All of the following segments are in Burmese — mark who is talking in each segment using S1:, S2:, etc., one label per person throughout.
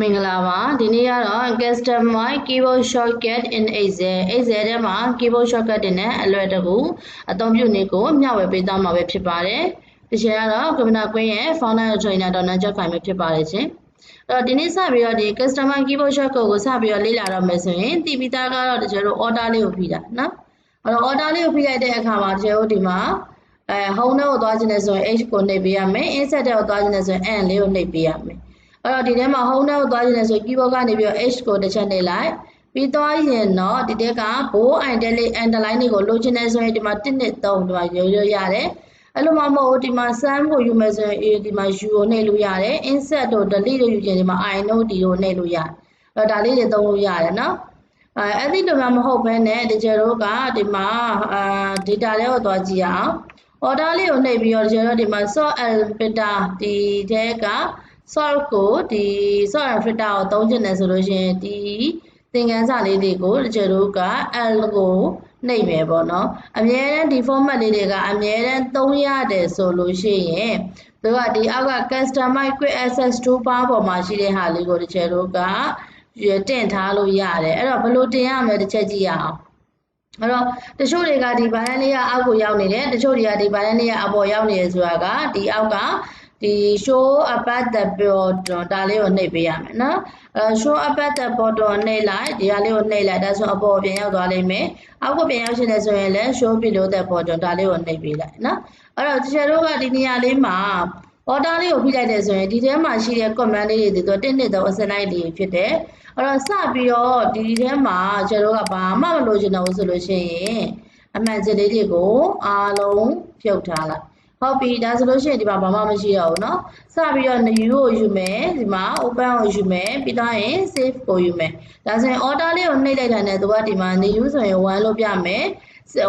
S1: မင်္ဂလာပါဒီနေ့ကတော့ customize keyboard shortcut in Excel Excel ထဲမှာ keyboard shortcut တွေနဲ့အလွယ်တကူအသုံးပြုနည်းကိုမျှဝေပေးသွားမှာပဲဖြစ်ပါတယ်ဒီချိန်ကတော့ကွန်ပျူတာကွင်းရဲ့ founder trainer ဒေါ်နန်းကျော်ခိုင်ပဲဖြစ်ပါတယ်ရှင်အဲ့တော့ဒီနေ့စပြီးတော့ဒီ customize keyboard shortcut ကိုစပြီးတော့လေ့လာတော့မယ်ဆိုရင်တည်ပြီးသားကတော့တကယ်လို့ order လေးကိုဖိတာနော်အဲ့တော့ order လေးကိုဖိလိုက်တဲ့အခါမှာတကယ်လို့ဒီမှာအဲ home ထဲကိုသွားခြင်းနဲ့ဆိုရင် h ကိုနှိပ်ပေးရမယ် insert ထဲကိုသွားခြင်းနဲ့ဆိုရင် n လေးကိုနှိပ်ပေးရမယ် အဲ့တော့ဒီထဲမှာ home ထဲကိုသွားခြင်းနဲ့ဆို keyboard ကနေပြီးတော့ h ကိုတစ်ချက်နှိပ်လိုက်ပြီးသွားရင်တော့ဒီတက်ကဘိုး italic underline တွေကိုလိုချင်နေဆိုရင်ဒီမှာ1နဲ့3ဒီမှာရိုးရိုးရတယ်အဲ့လိုမှမဟုတ်ဒီမှာ sum ကိုယူမယ်ဆိုရင်ဒီမှာ u ကိုနှိပ်လို့ရတယ် insert တို့ delete တို့ယူခြင်းဒီမှာ i note ဒီကိုနှိပ်လို့ရတယ်အဲ့တော့ဒါလေးတွေသုံးလို့ရတယ်နော်အဲအဲ့ဒီလိုမှမဟုတ်ဘဲနဲ့ဒီကျတို့ကဒီမှာအာ data တွေကိုသွားကြည့်အောင် order လေးကိုနှိပ်ပြီးတော့ဒီကျတို့ဒီမှာ sort alphabeta ဒီထဲက sort ကိုဒီ sort alphabeta ကိုသုံးချင်တယ်ဆိုလို့ရှိရင်ဒီသင်ခန်းစာလေးတွေကိုကျတို့က L ကိုနှိပ်မယ်ပေါ့နော်အမြဲတမ်းဒီ format လေးတွေကအမြဲတမ်းသုံးရတယ်ဆိုလို့ရှိရင်သူကဒီအောက်က customize quick access toolbar ပေါ်မှာရှိတဲ့ဟာလေးကိုကျတို့ကတင်ထားလို့ရတယ်အဲ့တော့ဘယ်လိုတင်ရမလဲတစ်ချက်ကြည့်ရအောင်အဲ့တော့တချို့တွေကဒီဘိုင်းလေးကအောက်ကိုရောက်နေတယ်တချို့တွေကဒီဘိုင်းလေးကအပေါ်ရောက်နေတယ်ဆိုတာကဒီအောက်က ဒီ show about the bottom ဒါလေးကိုနှိပ်ပေးရမယ်နော်အဲ show about the bottom နှိပ်လိုက်ဒီဟာလေးကိုနှိပ်လိုက်ဒါဆိုအပေါ်ပြန်ရောက်သွားလိမ့်မယ်အောက်ကပြန်ရောက်ရှင်တယ်ဆိုရင်လည်း show below the bottom ဒါလေးကိုနှိပ်ပေးလိုက်နော်အဲ့တော့တချို့တို့ကဒီနေရာလေးမှာ order လေးကိုဖိလိုက်တယ်ဆိုရင်ဒီထဲမှာရှိတဲ့ command လေးတွေသူတင်းနှစ်တော့အစလိုက်လေးဖြစ်တယ်အဲ့တော့စပြီးတော့ဒီထဲမှာကျွန်တော်တို့ကဘာမှမလိုချင်တော့ဘူးဆိုလို့ရှိရင်အမှန်စစ်လေးတွေကိုအားလုံးဖြုတ်ထားလိုက် ဟုတ်ပြီဒါဆိုလို့ရှိရင်ဒီမှာဘာမှမရှိတော့ဘူးเนาะစပြီးတော့ new ကိုယူမယ်ဒီမှာ open ကိုယူမယ်ပြီးတော့ရင် save ကိုယူမယ်ဒါဆိုရင် order လေးကိုနှိပ်လိုက်တာနဲ့သူကဒီမှာ new ဆိုရင်1လို့ပြမယ်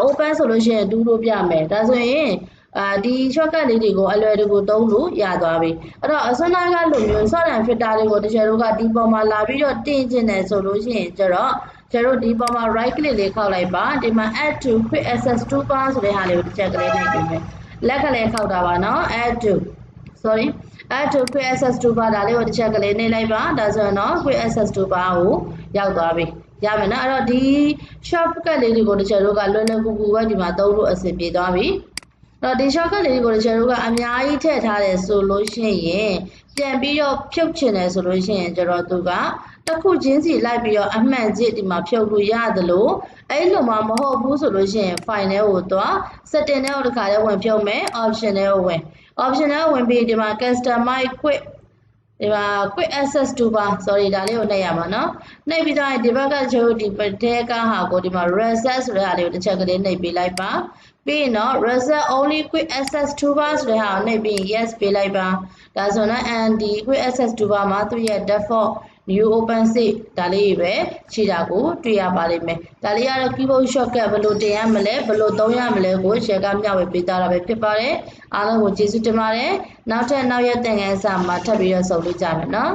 S1: open ဆိုလို့ရှိရင်2လို့ပြမယ်ဒါဆိုရင်အာဒီ shortcut လေးတွေကိုအလွယ်တကူသုံးလို့ရသွားပြီအဲ့တော့အစွမ်းနာကလိုမျိုး sort and filter လေးကိုတကယ်လို့ကဒီပေါ်မှာလာပြီးတော့တင်ကျင်တယ်ဆိုလို့ရှိရင်ကျတော့ကျတို့ဒီပေါ်မှာ right click လေးခောက်လိုက်ပါဒီမှာ add to quick access toolbar ဆိုတဲ့ဟာလေးကိုတစ်ချက်ကလေးနှိပ်ပေးမယ် လက်ကလေးခောက်တာပါနော် add to sorry add to quick access toolbar ဒါလေးကိုတစ်ချက်ကလေးနှိပ်လိုက်ပါဒါဆိုရင်တော့ quick access toolbar ကိုရောက်သွားပြီရမယ်နော်အဲ့တော့ဒီ shortcut လေးတွေကိုတချို့တို့ကလွယ်လွယ်ကူကူပဲဒီမှာသုံးလို့အဆင်ပြေသွားပြီတော့ဒီ shortcut လေးကိုကျွန်တော်တို့ကအများကြီးထည့်ထားတယ်ဆိုလို့ရှိရင် ပြန်ပြီးတော့ဖြုတ်ချင်တယ်ဆိုလို့ရှိရင်ကျွန်တော်တို့ကတစ်ခုချင်းစီလိုက်ပြီးတော့အမှန်ကြီးဒီမှာဖြုတ်လို့ရသလိုအဲ့လိုမှမဟုတ်ဘူးဆိုလို့ရှိရင် file ထဲကိုသွား setting ထဲကိုတစ်ခါလေးဝင်ဖြုတ်မယ် option ထဲကိုဝင် option ထဲကိုဝင်ပြီးဒီမှာ customize quick ဒီမှာ quick access toolbar sorry ဒါလေးကိုနှိပ်ရမှာเนาะနှိပ်ပြီးတော့ဒီဘက်ကကျိုးဒီတဲကဟာကိုဒီမှာ reset ဆိုတဲ့ဟာလေးကိုတစ်ချက်ကလေးနှိပ်ပေးလိုက်ပါ ပြီးရင်တော့ reset only quick access toolbar ဆိုတဲ့ဟာကိုနှိပ်ပြီး yes ပေးလိုက်ပါဒါဆိုတော့ and ဒီ quick access toolbar မှာသူ့ရဲ့ default new open state ဒါလေးပဲရှိတာကိုတွေ့ရပါလိမ့်မယ်ဒါလေးကတော့ keyboard shortcut ဘယ်လိုတင်ရမလဲဘယ်လိုသုံးရမလဲကို share ကမျှဝေပေးထားတာပဲဖြစ်ပါတယ်အားလုံးကိုကျေးဇူးတင်ပါတယ်နောက်ထပ်နောက်ရက်သင်ခန်းစာမှာထပ်ပြီးတော့ဆုံတွေ့ကြမယ်နော်